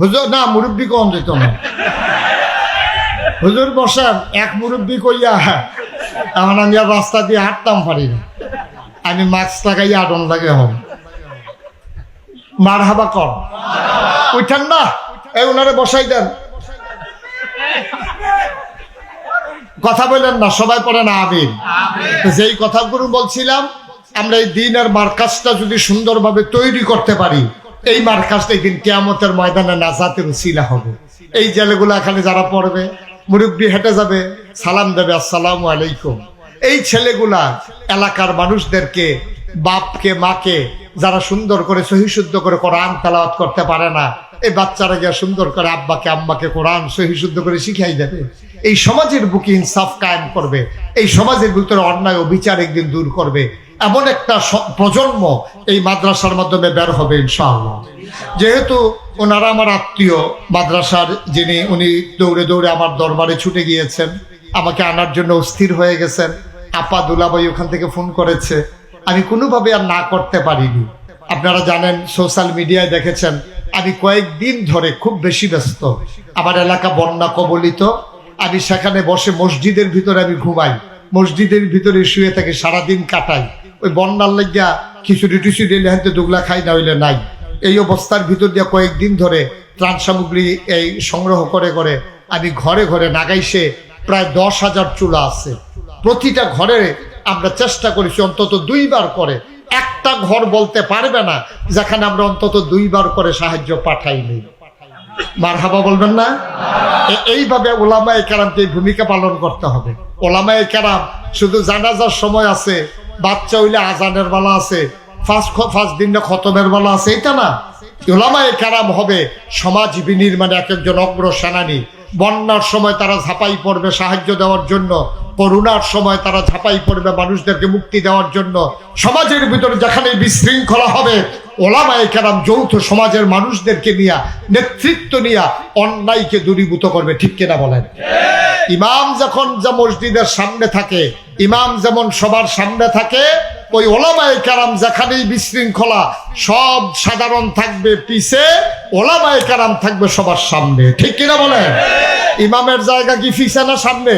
হুজুর, না, মুরব্বী কম যেত না। হুজুর বসান, এক মুরব্বী কইয়া, এখন আমি আর রাস্তা দিয়ে হাঁটতাম পারি না। আমি মাস্ক লাগাইয়া আটন লাগে হম মার হাবা কর উঠান না? এই ওনারে বসাই দেন। কথা বললেন না, সবাই পড়ে না, আমিন। যেই কথাগুলো বলছিলাম, আমরা এই দিনের মার্কাজটা যদি সুন্দরভাবে তৈরি করতে পারি এই মার্কাজটা দিন কেয়ামতের ময়দানে নাজাতের উসিলা হবে। এই জেলেগুলো এখানে যারা পড়বে, মুরব্বী হেঁটে যাবে, সালাম দেবে, আসসালামু আলাইকুম। এই ছেলেগুলা এলাকার মানুষদেরকে, বাপকে, মাকে, যারা সুন্দর করে, সহিশুদ্ধ করে কোরআন তেলাওয়াত করতে পারে না, এই বাচ্চারা গিয়ে সুন্দর করে আব্বাকে, আম্মাকে কোরআন সহিশুদ্ধ করে শিখাই দেবে। এই সমাজের বুকে ইনসাফ কায়েম করবে। এই সমাজের ভিতরে অন্যায় ও বিচার একদিন দূর করবে। এমন একটা প্রজন্ম এই মাদ্রাসার মাধ্যমে বের হবে, ইনশাআল্লাহ। যেহেতু ওনারা আমার আত্মীয় মাদ্রাসার যিনি, উনি দৌড়ে দৌড়ে আমার দরবারে ছুটে গিয়েছেন, আমাকে আনার জন্য অস্থির হয়ে গেছেন। আপা দুলাবাই ওখান থেকে ফোন করেছে। আমি কোনোভাবে আর না করতে পারিনি। আপনারা জানেন, সোশ্যাল মিডিয়ায় দেখেছেন, আমি কয়েকদিন ধরে খুব বেশি ব্যস্ত। আমার এলাকা বন্যা কবলিত। আমি সেখানে বসে মসজিদের ভিতরে আমি ঘুমাই। মসজিদের ভিতরে শুয়ে থাকি, সারাদিন কাটাই। ওই বন্যার লাগিয়া খিচুড়ি টিচুড়ি লেহাতে দুগলা খাই না, হইলে নাই। এই অবস্থার ভিতর দিয়ে কয়েকদিন ধরে ত্রাণ সামগ্রী এই সংগ্রহ করে করে আমি ঘরে ঘরে নাগাইছে প্রায় দশ হাজার চুলা আছে। প্রতিটা ঘরে আমরা চেষ্টা করেছি অন্তত দুইবার করে। একটা ঘর বলতে পারবে না, যেখানে আমরা অন্তত দুইবার করে সাহায্য পাঠাইনি। মার হাবা বলবেন না? এইভাবে ওলামায় কেরামকে ভূমিকা পালন করতে হবে। ওলামায় কেরাম শুধু জানাজার সময় আছে বাচ্চা হইলে আজানের বেলা আছে ফার্স্ট দিনটা খতমের বেলা আছে, এটা না। ওলামায় কেরাম হবে সমাজ বিনির্মাণে এক একজন অগ্র সেনানী। বন্যার সময় তারা ঝাঁপাই পড়বে সাহায্য দেওয়ার জন্য করোনার সময় তারা ঝাঁপাই পড়বে মানুষদেরকে মুক্তি দেওয়ার জন্য। সমাজের ভিতরে যেখানে বিশৃঙ্খলা হবে ওলামায়ে কেরাম যৌথ সমাজের মানুষদেরকে নিয়ে, নেতৃত্ব নিয়ে অন্যায়কে দূরীভূত করবে, ঠিক কিনা বলেন? ইমাম যখন যা মসজিদের সামনে থাকে ইমাম যেমন সবার সামনে থাকে, ওই ওলামাই কারাম যেখানেই বিশৃঙ্খলা, সব সাধারণ থাকবে পিছে, ওলামায় কারাম থাকবে সবার সামনে। ঠিক কিনা বলেন? ইমামের জায়গা কি ফিসে না সামনে?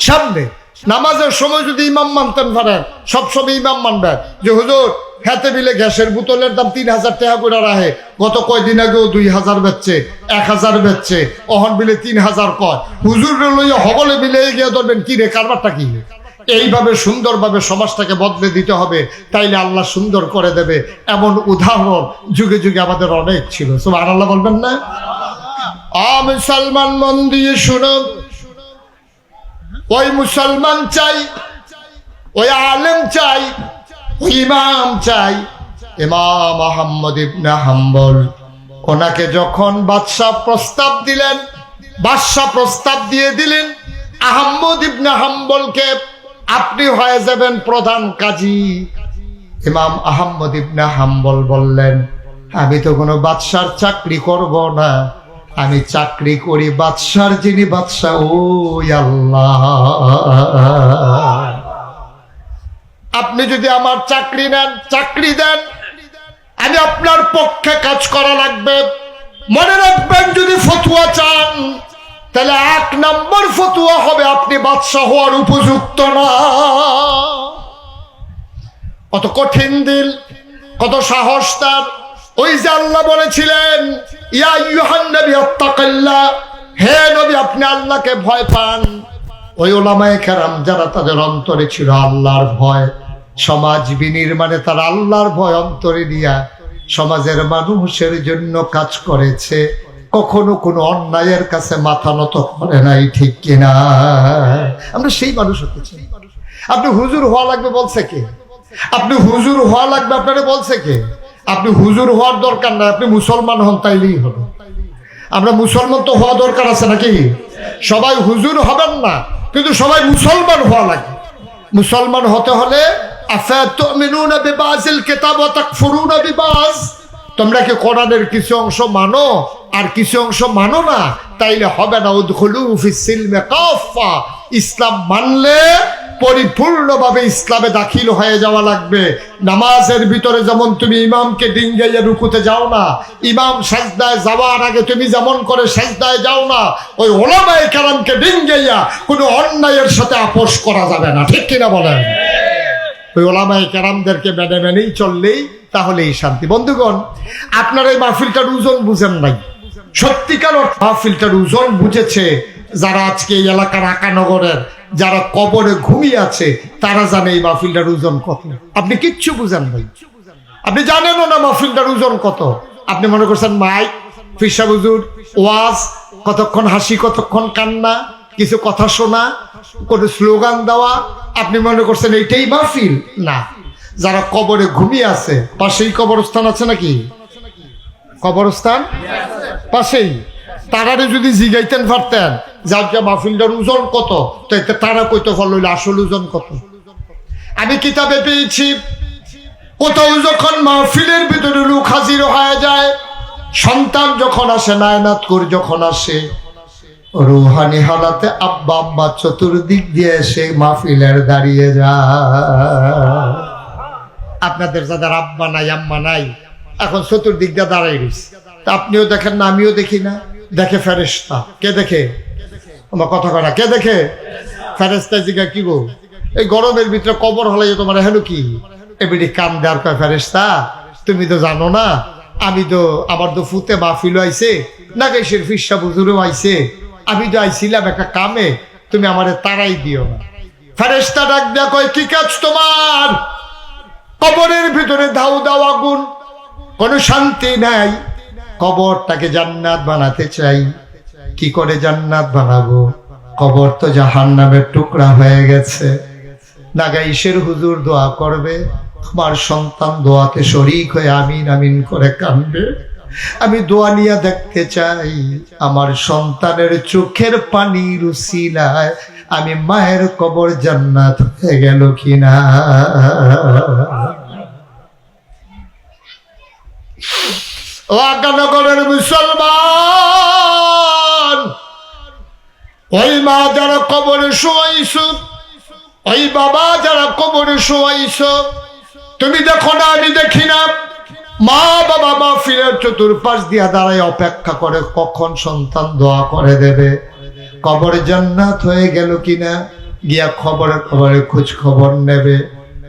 সামনে। নামাজের সময় যদি ইমাম মানতেন পারেন, সবসময় ইমাম মানবেন। যে হুজুর হাতে বিলে গ্যাসের বোতলের দাম তিন হাজার টাকা করে রাখে। গত কয়দিন আগেও দুই হাজার বেচছে, এক হাজার বেচছে। অহন বিলে তিন হাজার কয়। হুজুর লইয়া হবলে মিলে গিয়ে ধরবেন, কি রে, কারবারটা কি? এইভাবে সুন্দরভাবে সমাজটাকে বদলে দিতে হবে, তাইলে আল্লাহ সুন্দর করে দেবে। এমন উদাহরণ যুগে যুগে আমাদের অনেক ছিল। আর আল্লাহ বলবেন না? আ মুসলমান মন দিয়ে শুনো। ওই মুসলমান চাই, ওই আলেম চাই ইমাম চাই। ইমাম আহম্মদ ইবনে হাম্বল। ওনাকে যখন বাদশাহ প্রস্তাব দিলেন, বাদশাহ প্রস্তাব দিয়ে দিলেন আহম্মদ ইবনে হাম্বলকে আপনি হয়ে যাবেন প্রধান কাজী। ইমাম আহম্মদ ইবনে হাম্বল বললেন, আমি তো কোনো বাদশার চাকরি করব না। আমি চাকরি করি বাদশার যিনি বাদশাহ। ওই আল্লাহ। আপনি যদি আমার চাকরি নেন, চাকরি দেন। আমি আপনার পক্ষে কাজ করা লাগবে। মনে রাখবেন, যদি ফতুয়া চান, তাহলে এক নম্বর ফতুয়া হবে আপনি বাদশাহ হওয়ার উপযুক্ত না। কত কঠিন দিল, কত সাহস তার। ওই যে আল্লাহ বলেছিলেন, ইয়া ইউহান নবী আত্তাকাল্লাহ হে নবী, আপনি আল্লাহকে ভয় পান। ওই ওলামায়ে কেরাম, যারা তাদের অন্তরে ছিল আল্লাহর ভয়। সমাজ বিনির্মাণে তারা আল্লাহর ভয় অন্তরে দিয়া সমাজের মানুষের জন্য কাজ করেছে। কখনো কোনো অন্যায়ের কাছে মাথা নত করে নাই, ঠিক কিনা? আমরা সেই মানুষ হতে চাই। আপনি হুজুর হওয়া লাগবে বলছে কে? আপনি হুজুর হওয়া লাগবে আপনারা বলছে কে? আপনি হুজুর হওয়ার দরকার নাই, আপনি মুসলমান হন তাইলেই হলো আমরা মুসলমান তো হওয়া দরকার আছে নাকি? সবাই হুজুর হবেন না, কিন্তু সবাই মুসলমান হওয়া লাগে। মুসলমান হতে হলে তোমরা কি কোরআনের কিছু অংশ মানো? আর কিছু অংশ মানো না? তাইলে হবে না ইসলাম মানলে পরিপূর্ণভাবে ইসলামে দাখিল হয়ে যাওয়া লাগবে। নামাজের ভিতরে যেমন তুমি ইমামকে ডিঙ্গাইয়া রুকুতে যাও না, ইমাম সাজদায় যাওয়ার আগে তুমি যেমন করে সাজদায় যাও না, ওই ওলামায়ে কালামকে ডিঙ্গাইয়া কোনো অন্যায়ের সাথে আপোষ করা যাবে না। ঠিক কিনা বলেন? ওই ওলামায় কেরামদেরকে মেনে মেনেই চললেই তাহলেই শান্তি। বন্ধুগণ, আপনার এই মাহফিলটার ওজন বুঝেন নাই। সত্যিকার মাহফিলটার ওজন বুঝেছে যারা আজকে এই এলাকার আকানগরের, যারা কবরে ঘুমিয়ে আছে, তারা জানে এই মাহফিলটার ওজন কত। আপনি কিচ্ছু বুঝেন নাই। আপনি জানেনও না মাহফিলটার ওজন কত। আপনি মনে করছেন, মাইক ফিসা বুজুর ওয়াজ, কতক্ষণ হাসি, কতক্ষণ কান্না কিছু কথা শোনা, কোনো স্লোগান দেওয়া, আপনি মনে করছেন এইটাই মাহফিল? না। যারা কবরে ঘুমিয়ে আছে, পাশেই কবরস্থান আছে নাকি? কবরস্থান? পাশেই। তারারে যদি জিগাইতেন পারতেন যার যা মাহফিলটার ওজন কত? তো এতে তারা কইতে পারল আসল ওজন কত? আমি কিতাবে পেয়েছি কোথাও যখন মাহফিলের ভিতরে লোক হাজির হয়ে যায়, সন্তান যখন আসে, নায়নাত করে যখন আসে রুহানি হালাতে আব্বা আব্বা চতুর্দিক দিয়ে এসে মাহফিলের দাঁড়িয়ে যা আপনাদের যাদের আব্বা নাই, আম্মা নাই, এখন চতুর্দিক দিয়ে দাঁড়াই তা আপনিও দেখেন না, আমিও দেখি না। দেখে ফেরেস্তা কে দেখে? আমার কথা করা কে দেখে? ফেরেস্তা জিগা কি গো? এই গরমের ভিতরে কবর হলে যে তোমার হেন কি? এবিডি কাম দেওয়ার কয় ফেরেস্তা তুমি তো জানো না, আমি তো, আমার তো ফুতে মাহফিল আইছে নাগেশের ফিসা বুজুরও আইছে আমি তো আইছিলাম একটা কামে, তুমি আমারে তারাই দিও না। ফেরেস্তা ডাক দেয়া কয়, কি কাজ তোমার? কবরের ভিতরে দাও দাও আগুন। কোনো শান্তি নাই। কবরটাকে জান্নাত বানাতে চাই। কি করে জান্নাত বানাবো? কবর তো জাহান নামের টুকরা হয়ে গেছে। নাগাইশের হুজুর দোয়া করবে। আমার সন্তান দোয়াতে শরিক হয়ে আমিন আমিন করে কানবে আমি দোয়া নিয়ে দেখতে চাই, আমার সন্তানের চোখের পানি রুসিলায় আমি মায়ের কবর জান্নাত হয়ে গেল কিনা। ও মুসলমান, ওই মা যারা কবরে শোয়াইছ, ওই বাবা যারা কবরে শোয়াইছ, তুমি দেখো না, আমি দেখি না। মা বাবা মা ফিরে চতুর্পাশ দিয়া দাঁড়ায় অপেক্ষা করে, কখন সন্তান দোয়া করে দেবে? কবর জান্নাত হয়ে গেল কিনা? গিয়া খবরে খবরে খোঁজ খবর নেবে।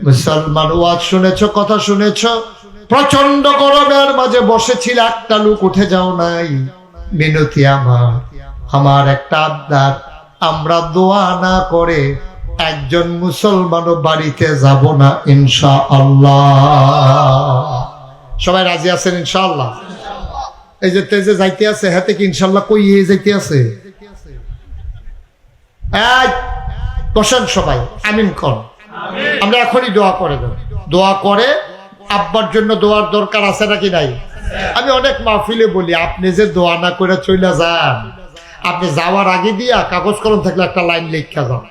মুসলমান, ওয়াজ শুনেছ, কথা শুনেছ? প্রচণ্ড গরমের মাঝে বসেছিল, একটা লোক উঠে যাও নাই। মিনতি আমার আমার একটা আবদার, আমরা দোয়া না করে একজন মুসলমানও বাড়িতে যাব না ইনশা আল্লাহ সবাই রাজি আছেন ইনশাআল্লাহ? এই যে তেজে যাইতে আছে, হাতে কি ইনশাল্লাহ কই এ যাইতে আছে? বসেন সবাই, আমিন কর আমরা এখনই দোয়া করে দেব। দোয়া করে আব্বার জন্য দোয়ার দরকার আছে নাকি নাই? আমি অনেক মাহফিলে বলি, আপনি যে দোয়া না করে চলে যান, আপনি যাওয়ার আগে দিয়া কাগজ কলম থাকলে একটা লাইন লিখা যান।